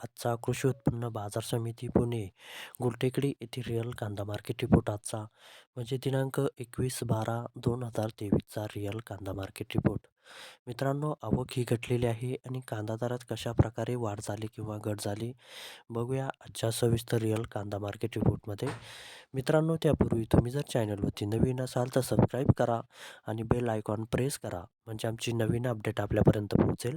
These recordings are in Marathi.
आजचा कृषी उत्पन्न बाजार समिती पुणे गुलटेकडी येथील रिअल कांदा मार्केट रिपोर्ट आजचा. म्हणजे दिनांक एकवीस बारा दोन हजार तेवीसचा रिअल कांदा मार्केट रिपोर्ट मित्रांनो आवक ही घटलेली आहे आणि कांदा दरात कशा प्रकारे वाढ झाली किंवा घट झाली बघूया आजच्या सविस्तर रिअल कांदा मार्केट रिपोर्टमध्ये मित्रांनो त्यापूर्वी तुम्ही जर चॅनलवरती नवीन असाल तर सबस्क्राईब करा आणि बेल आयकॉन प्रेस करा. म्हणजे आमची नवीन अपडेट आपल्यापर्यंत पोहोचेल.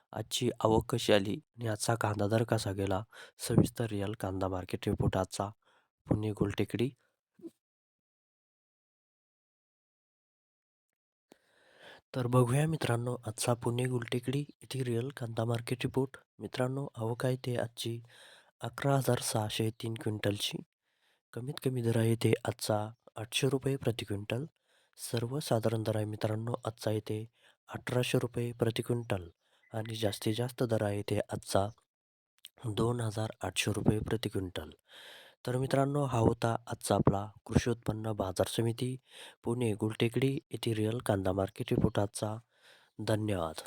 आजची आवक कशी आली आणि आजचा कांदा दर कसा गेला? सविस्तर रिअल कांदा मार्केट रिपोर्ट आजचा. पुणे गुलटेकडी. तर बघूया मित्रांनो आजचा पुणे गुलटेकडी. येथील रिअल कांदा मार्केट रिपोर्ट मित्रांनो आवक आहे ते आजची अकरा हजार सहाशे तीन क्विंटलची. कमीत कमी दर आहे ते आजचा आठशे रुपये प्रति क्विंटल. सर्वसाधारण दर आहे मित्रांनो आजचा येते अठराशे रुपये प्रति क्विंटल. आणि जास्तीत जास्त दर आहे ते आजचा दोन हजार आठशे रुपये प्रति क्विंटल. तर मित्रांनो हा होता आजचा आपला कृषी उत्पन्न बाजार समिती पुणे गुलटेकडी येथे रिअल कांदा मार्केट रिपोर्ट आजचा. धन्यवाद.